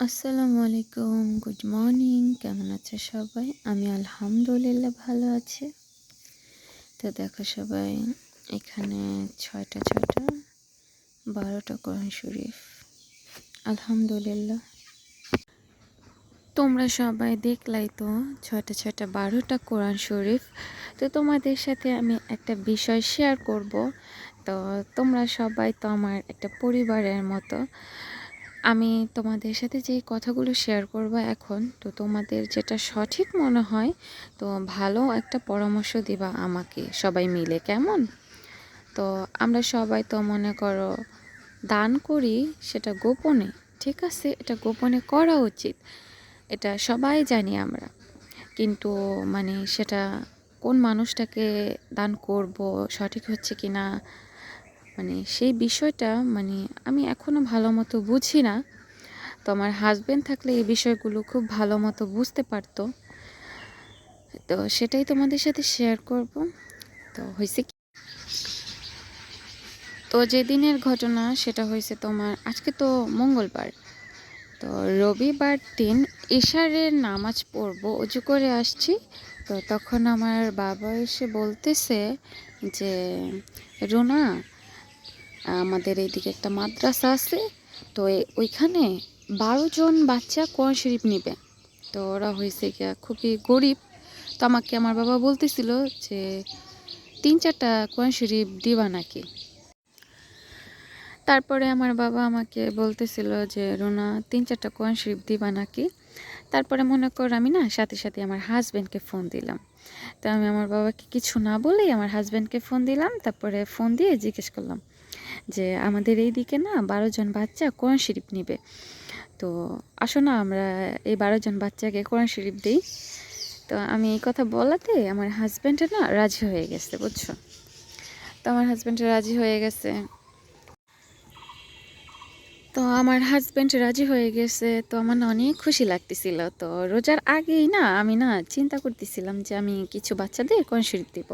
আসসালামু আলাইকুম, good morning, কেমন আছে সবাই? আমি আলহামদুলিল্লাহ ভালো আছি। তো দেখো সবাই, এখানে ছয়টা ছয়টা, বারোটা কোরআন শরীফ। আলহামদুলিল্লাহ। তোমরা সবাই দেখলাই তো, ছয়টা ছয়টা, বারোটা কোরআন শরীফ। তো তোমাদের সাথে আমি একটা বিষয় শেয়ার করব। তো তোমরা সবাই তো আমার একটা পরিবারের মতো। আমি তোমাদের সাথে যে কথাগুলো শেয়ার করব এখন, তো তোমাদের যেটা সঠিক মনে হয়, তো ভালো একটা পরামর্শ দিবা আমাকে সবাই মিলে, কেমন? তো আমরা সবাই তো মনে করো দান করি, সেটা গোপনে, ঠিক আছে? এটা গোপনে করা উচিত, এটা সবাই জানি আমরা। কিন্তু মানে সেটা কোন মানুষটাকে দান করব, সঠিক হচ্ছে কি না মানে সেই বিষয়টা মানে আমি এখনও ভালো মতো বুঝি না। তো আমার হাজব্যান্ড থাকলে এই বিষয়গুলো খুব ভালো মতো বুঝতে পারতো। তো সেটাই তোমাদের সাথে শেয়ার করব। তো হয়েছে কি? তো যেদিনের ঘটনা সেটা হয়েছে তোমার, আজকে তো মঙ্গলবার। তো রবিবার দিন ইশারের নামাজ পড়ব, উজু করে আসছি। তো তখন আমার বাবা এসে বলতেছে যে, রোনা আমাদের এইদিকে একটা মাদ্রাসা আছে, তো ওইখানে বারো জন বাচ্চা কোরআন শরীফ নিবে। তো ওরা হয়েছে গিয়া খুবই গরিব। তো আমাকে আমার বাবা বলতেছিল যে, তিন চারটা কোরআন শরীফ দিবা নাকি? তারপরে আমার বাবা আমাকে বলতেছিল যে, রোনা, তিন চারটা কোরআন শরীফ দিবা নাকি? তারপরে মনে কর আমি না সাথে সাথে আমার হাজব্যান্ডকে ফোন দিলাম। তো আমি আমার বাবাকে কিছু না বলেই আমার হাজব্যান্ডকে ফোন দিলাম, তারপরে ফোন দিয়ে জিজ্ঞেস করলাম যে আমাদের এই দিকে না বারো জন বাচ্চা কোরআন শরীফ নিবে। তো আসো না, আমরা এই বারো জন বাচ্চাকে কোরআন শরীফ দিই। তো আমি এই কথা বলাতে আমার হাজব্যান্ডে না রাজি হয়ে গেছে, বুঝছ? তো আমার হাজব্যান্ড রাজি হয়ে গেছে। তো আমার হাজব্যান্ড রাজি হয়ে গেছে, তো আমার না অনেক খুশি লাগতেছিল। তো রোজার আগেই না আমি না চিন্তা করতেছিলাম যে আমি কিছু বাচ্চাদের শরীফ দিব।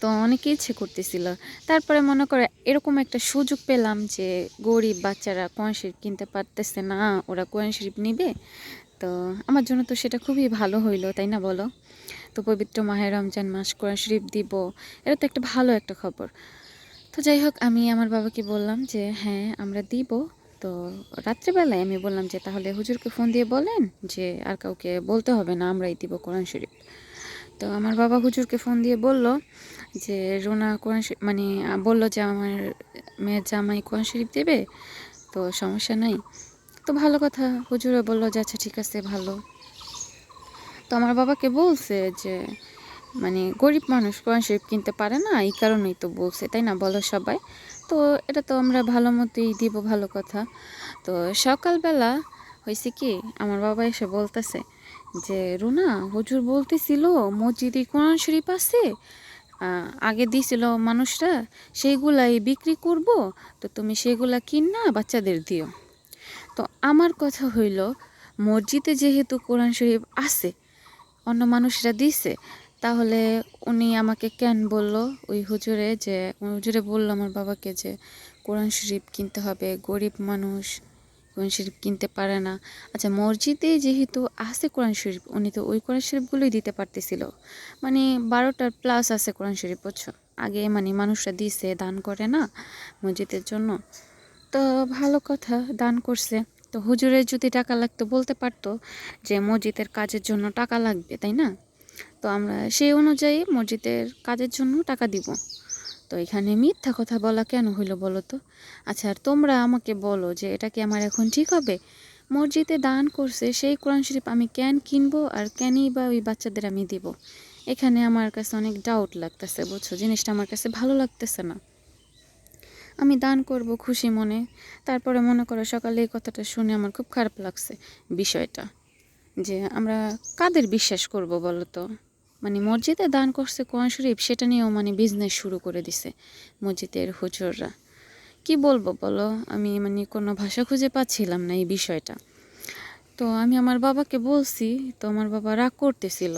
তো অনেকে ইচ্ছে করতেছিল। তারপরে মনে করে এরকম একটা সুযোগ পেলাম যে গরিব বাচ্চারা কোরআন শরীফ কিনতে পারতেছে না, ওরা কোরআন শরীফ নিবে। তো আমার জন্য তো সেটা খুবই ভালো হইল, তাই না বলো? তো পবিত্র মাহের রমজান মাস কোরআন শরীফ দিব, এটা তো একটা ভালো একটা খবর। তো যাই হোক, আমি আমার বাবাকে বললাম যে হ্যাঁ আমরা দিব। তো রাত্রেবেলায় আমি বললাম যে, তাহলে হুজুরকে ফোন দিয়ে বলেন যে, আর কাউকে বলতে হবে না, আমরাই দিব কোরআন শরীফ। তো আমার বাবা হুজুরকে ফোন দিয়ে বলল যে, রোনা কোরআন মানে বলল যে আমার মেয়ের জামাই কোরআন শরীফ দেবে, তো সমস্যা নাই। তো ভালো কথা হুজুরে বলল যে আচ্ছা ঠিক আছে, ভালো। তো আমার বাবাকে বলছে যে মানে গরিব মানুষ কোরআন শরীফ কিনতে পারে না, এই কারণেই তো বলছে, তাই না, বলো সবাই? তো এটা তো আমরা ভালো মতোই দিব, ভালো কথা। তো সকালবেলা হয়েছে কি, আমার বাবা এসে বলতেছে যে রুনা, হুজুর বলতেছিল, মসজিদে কোরআন শরীফ আছে আগে দিছিল মানুষরা, সেইগুলাই বিক্রি করব, তো তুমি সেগুলা কিন না, বাচ্চাদের দিও। তো আমার কথা হইল, মসজিদে যেহেতু কোরআন শরীফ আছে, অন্য মানুষরা দিছে, তাহলে উনি আমাকে কেন বলল, ওই হুজুরে যে, হুজুরে বলল আমার বাবাকে যে, কোরআন শরীফ কিনতে হবে, গরিব মানুষ। কোরআন শরীফ কিনতে পারে না। আচ্ছা মসজিদে যেহেতু আছে কোরআন শরীফ, উনি তো ওই কোরআন শরীফগুলোই দিতে পারতেছিল। মানে বারোটার প্লাস আছে কোরআন শরীফ, বুঝছ? আগে মানে মানুষরা দিছে, দান করে না মসজিদের জন্য। তো ভালো কথা, দান করছে। তো হুজুরের যদি টাকা লাগতো, বলতে পারতো যে মসজিদের কাজের জন্য টাকা লাগবে, তাই না? তো আমরা সেই অনুযায়ী মসজিদের কাজের জন্য টাকা দিব। তো এখানে মিথ্যা কথা বলা কেন হইল বলো তো? আচ্ছা আর তোমরা আমাকে বলো যে এটা কি আমার এখন ঠিক হবে? মসজিদে দান করছে, সেই কোরআন শরীফ আমি ক্যান কিনবো আর ক্যানই বা ওই বাচ্চাদের আমি দিব? এখানে আমার কাছে অনেক ডাউট লাগতেছে, বুঝছ? জিনিসটা আমার কাছে ভালো লাগতেছে না। আমি দান করব খুশি মনে, তারপরে মনে করো সকালে এই কথাটা শুনে আমার খুব খারাপ লাগছে বিষয়টা। যে আমরা কাদের বিশ্বাস করব বলো তো? মানে মসজিদে দান করছে কোরআন শরীফ, সেটা নিয়েও মানে বিজনেস শুরু করে দিছে মসজিদের হুজুররা। কি বলব বলো? আমি মানে কোনো ভাষা খুঁজে পাচ্ছিলাম না এই বিষয়টা। তো আমি আমার বাবাকে বলছি, তো আমার বাবা রাগ করতেছিল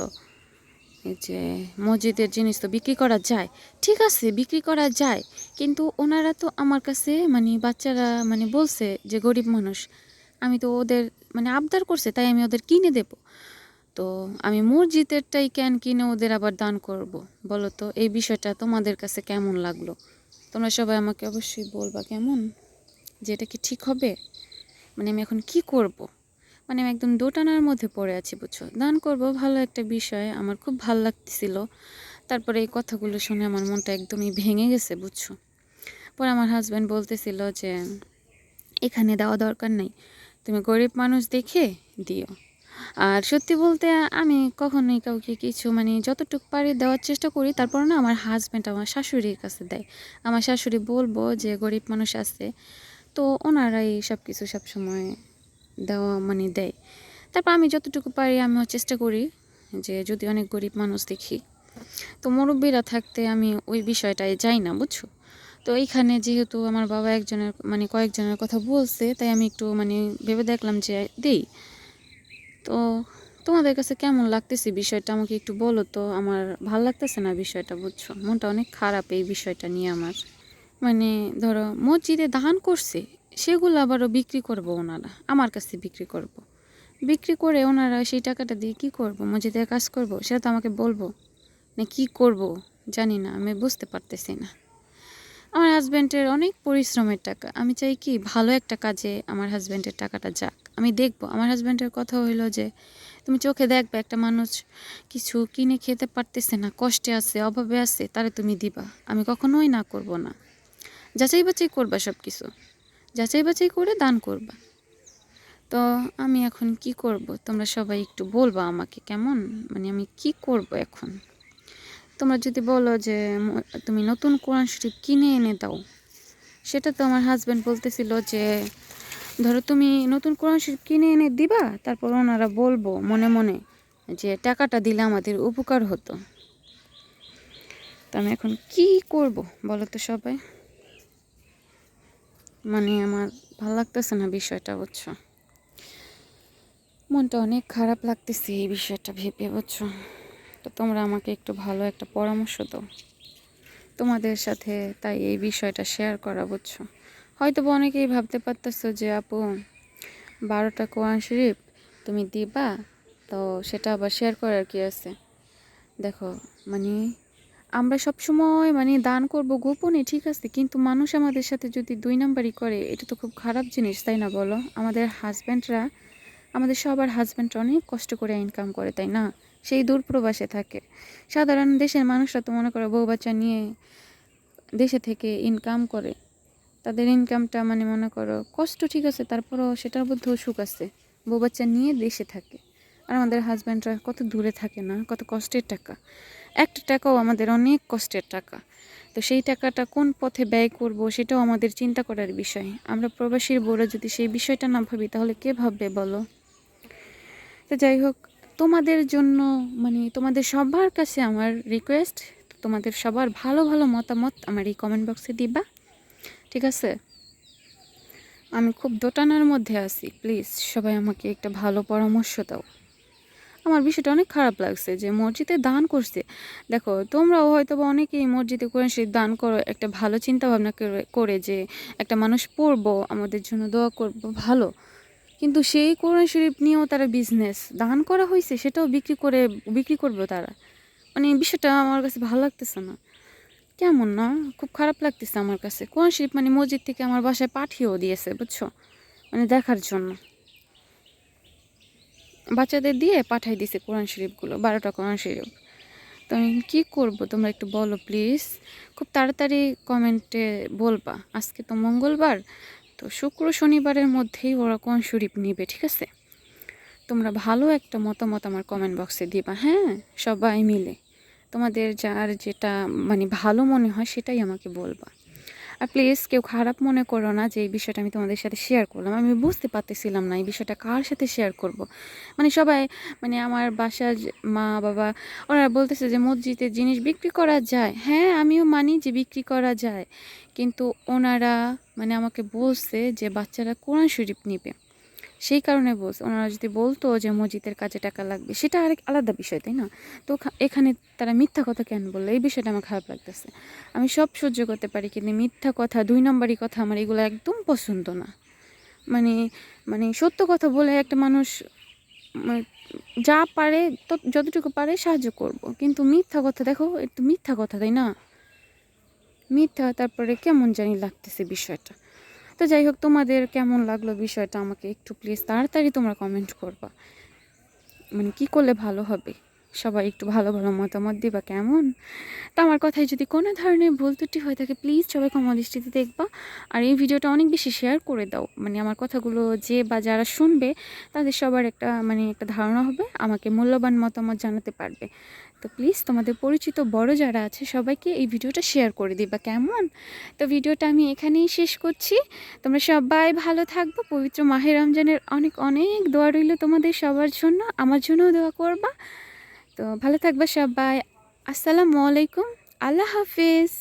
যে মসজিদের জিনিস তো বিক্রি করা যায়। ঠিক আছে, বিক্রি করা যায়, কিন্তু ওনারা তো আমার কাছে মানে বাচ্চারা মানে বলছে যে গরিব মানুষ, আমি তো ওদের মানে আবদার করছে, তাই আমি ওদের কিনে দেব। তো আমি মসজিদেরটাই ক্যান কিনে ওদের আবার দান করব? বলো তো, এই বিষয়টা তোমাদের কাছে কেমন লাগল? তোমরা সবাই আমাকে অবশ্যই বলবা কেমন? যে এটা কি ঠিক হবে? মানে আমি এখন কি করব। মানে আমি একদম দোটানার মধ্যে পড়ে আছি, বুঝছ? দান করব ভালো একটা বিষয়, আমার খুব ভালো লাগতেছিল। তারপরে এই কথাগুলো শুনে আমার মনটা একদমই ভেঙে গেছে, বুঝছ? পরে আমার হাজব্যান্ড বলতেছিল যে, এখানে দেওয়া দরকার নাই। তুমি গরিব মানুষ দেখে দিও। আর সত্যি বলতে আমি কখনোই কাউকে কিছু মানে যতটুকু পারি দেওয়ার চেষ্টা করি তারপর না আমার হাজব্যান্ড আমার শাশুড়ির কাছে দেয়। আমার শাশুড়ি বলব যে, গরিব মানুষ আছে। তো ওনারাই সব কিছু সবসময় দেওয়া মানে দেয়। তারপর আমি যতটুকু পারি আমিও চেষ্টা করি যে, যদি অনেক গরিব মানুষ দেখি, তো মুরব্বীরা থাকতে আমি ওই বিষয়টায় যাই না, বুঝছ? তো এইখানে যেহেতু আমার বাবা একজনের মানে কয়েকজনের কথা বলছে, তাই আমি একটু মানে ভেবে দেখলাম যে, দেই তো তোমাদের কাছে কেমন লাগতেছে বিষয়টা? আমাকে একটু বলো তো। আমার ভালো লাগতেছে না বিষয়টা, বুঝছ? মনটা অনেক খারাপ এই বিষয়টা নিয়ে আমার। মানে ধরো, মসজিদে দান করছে, সেগুলো আবারও বিক্রি করব ওনারা, আমার কাছে বিক্রি করব। বিক্রি করে ওনারা সেই টাকাটা দিয়ে কি করব? মসজিদে কাজ করব? সেটা তো আমাকে বলব। না কি করব? জানি না, আমি বুঝতে পারতেছি না। আমার হাজব্যান্ডের অনেক পরিশ্রমের টাকা। আমি চাই কি ভালো একটা কাজে আমার হাজব্যান্ডের টাকাটা যাক। আমি দেখব। আমার হাজব্যান্ডের কথা হইল যে, তুমি চোখে দেখবে একটা মানুষ কিছু কিনে খেতে পারতেছে না, কষ্টে আছে, অভাবে আছে, তারে তুমি দিবা। আমি কখনোই না করব না। যাচাই বাছাই করবা সব কিছু যাচাই বাছাই করে দান করবা। তো আমি এখন কি করব? তোমরা সবাই একটু বলবা আমাকে, কেমন? মানে আমি কি করব এখন? তোমরা যদি বলো যে তুমি নতুন কোরআন শরীফ কিনে এনে দাও। সেটা তো আমার হাজব্যান্ড বলতেছিল যে, ধরো তুমি নতুন কোরআন শরীফ কিনে এনে দিবা, তারপর ওনারা বলব মনে মনে যে, টাকাটা দিলে আমাদের উপকার হতো। তো আমি এখন কি করব বলো তো সবাই? মানে আমার ভালো লাগতেছে না বিষয়টা, বুঝছ? মনটা অনেক খারাপ লাগতেছে এই বিষয়টা ভেবে, বুঝছ? তো তোমরা আমাকে একটু ভালো একটা পরামর্শ দাও। তোমাদের সাথে তাই এই বিষয়টা শেয়ার করা, বুঝছ? হয়তো অনেকেই ভাবতে পারতেছো যে, আপু, বারোটা কোরআন শরীফ তুমি দিবা, তো সেটা আবার শেয়ার করার কি আছে? দেখো মানে আমরা সব সময় মানে দান করব গোপনে, ঠিক আছে? কিন্তু মানুষ আমাদের সাথে যদি দুই নাম্বারই করে, এটা তো খুব খারাপ জিনিস, তাই না বলো? আমাদের হাজব্যান্ডরা আমাদের সবার হাজব্যান্ডরা অনেক কষ্ট করে ইনকাম করে, তাই না? সেই দূর প্রবাসে থাকে। সাধারণ দেশের মানুষরা তো মনে করো বউ বাচ্চা নিয়ে দেশে থেকে ইনকাম করে। তাদের ইনকামটা মানে মনে করো কষ্ট ঠিক আছে, তারপরও সেটার মধ্যেও সুখ আছে। বউ বাচ্চা নিয়ে দেশে থাকে। আর আমাদের হাজব্যান্ডরা কত দূরে থাকে না, কত কষ্টের টাকা। একটা টাকাও আমাদের অনেক কষ্টের টাকা। তো সেই টাকাটা কোন পথে ব্যয় করব সেটাও আমাদের চিন্তা করার বিষয়। আমরা প্রবাসীর বউরা যদি সেই বিষয়টা না ভাবি তাহলে কে ভাববে বলো? তো যাই হোক তোমাদের জন্য মানে তোমাদের সবার কাছে আমার রিকোয়েস্ট তোমাদের সবার ভালো ভালো মতামত আমার এই কমেন্ট বক্সে দিবা, ঠিক আছে? আমি খুব দোটানার মধ্যে আছি প্লিজ সবাই আমাকে একটা ভালো পরামর্শ দাও। আমার বিষয়টা অনেক খারাপ লাগছে যে মসজিদে দান করছে। দেখো, তোমরাও হয়তো বা অনেকেই মসজিদে করে সেই দান করো, একটা ভালো চিন্তা ভাবনা করে যে একটা মানুষ পড়ব, আমাদের জন্য দোয়া করব, ভালো। কিন্তু সেই কোরআন শরীফ নিয়েও তারা বিজনেস দান করা হয়েছে সেটাও বিক্রি করে, বিক্রি করবে তারা। মানে বিষয়টা আমার কাছে ভালো লাগতেছে না। কেমন না? খুব খারাপ লাগতেছে আমার কাছে। কোরআন শরীফ মানে মসজিদ থেকে আমার বাসায় পাঠিয়েও দিয়েছে, বুঝছ? মানে দেখার জন্য। বাচ্চাদের দিয়ে পাঠাই দিছে কোরআন শরীফগুলো বারোটা কোরআন শরীফ তো আমি কী করব? তোমরা একটু বলো প্লিজ খুব তাড়াতাড়ি কমেন্টে বলবা, আজকে তো মঙ্গলবার তো শুক্র শনিবারের মধ্যেই ওরা কোন শরীফ নিবে, ঠিক আছে? তোমরা ভালো একটা মতামত আমার কমেন্ট বক্সে দিবা হ্যাঁ? সবাই মিলে। তোমাদের যার যেটা মানে ভালো মনে হয় সেটাই আমাকে বলবা। আর প্লিজ কেউ খারাপ মনে করো না যে এই বিষয়টা আমি তোমাদের সাথে শেয়ার করলাম। আমি বুঝতে পারতেছিলাম না এই বিষয়টা কার সাথে শেয়ার করব। মানে সবাই মানে আমার বাসার মা বাবা, ওরা বলতেছে যে মসজিদে জিনিস বিক্রি করা যায়। হ্যাঁ আমিও মানি যে বিক্রি করা যায়। কিন্তু ওনারা মানে আমাকে বলছে যে বাচ্চারা কোরআন শরীফ নিবে। সেই কারণে বলছে, ওনারা যদি বলতো যে মসজিদের কাজে টাকা লাগবে, সেটা আরেক আলাদা বিষয়, তাই না? তো এখানে তারা মিথ্যা কথা কেন বলল? এই বিষয়টা আমার খারাপ লাগতেছে। আমি সব সহ্য করতে পারি, কিন্তু মিথ্যা কথা, দুই নম্বরই কথা আমার এগুলো একদম পছন্দ না। মানে মানে সত্য কথা বলে একটা মানুষ মানে যা পারে যতটুকু পারে সাহায্য করব। কিন্তু মিথ্যা কথা, দেখো একটু মিথ্যা কথা, তাই না? মিথ্যা, তারপরে কেমন জানি লাগতেছে বিষয়টা। তো যাই হোক, তোমাদের কেমন লাগল বিষয়টা আমাকে একটু প্লিজ তাড়াতাড়ি তোমরা কমেন্ট করবা। মানে কি করলে ভালো হবে? সবাই একটু ভালো ভালো মতামত দিবা, কেমন? তো আমার কথায় যদি কোনো ধরনের ভুল ত্রুটি হয়ে থাকে প্লিজ সবাই ক্ষমা দৃষ্টিতে দেখবা। আর এই ভিডিওটা অনেক বেশি শেয়ার করে দাও। মানে আমার কথাগুলো যে বা যারা শুনবে, তাদের সবার একটা মানে একটা ধারণা হবে, আমাকে মূল্যবান মতামত জানাতে পারবে। তো প্লিজ তোমাদের পরিচিত বড় যারা আছে, সবাইকে এই ভিডিওটা শেয়ার করে দিবা, কেমন? তো ভিডিওটা আমি এখানেই শেষ করছি। তোমরা সবাই ভালো থাকব, পবিত্র মাহে রমজানের অনেক অনেক দোয়া রইল তোমাদের সবার জন্য। আমার জন্যও দোয়া করবা। তো ভালো থাকবা সবাই। আসসালামু আলাইকুম। আল্লাহ হাফিজ।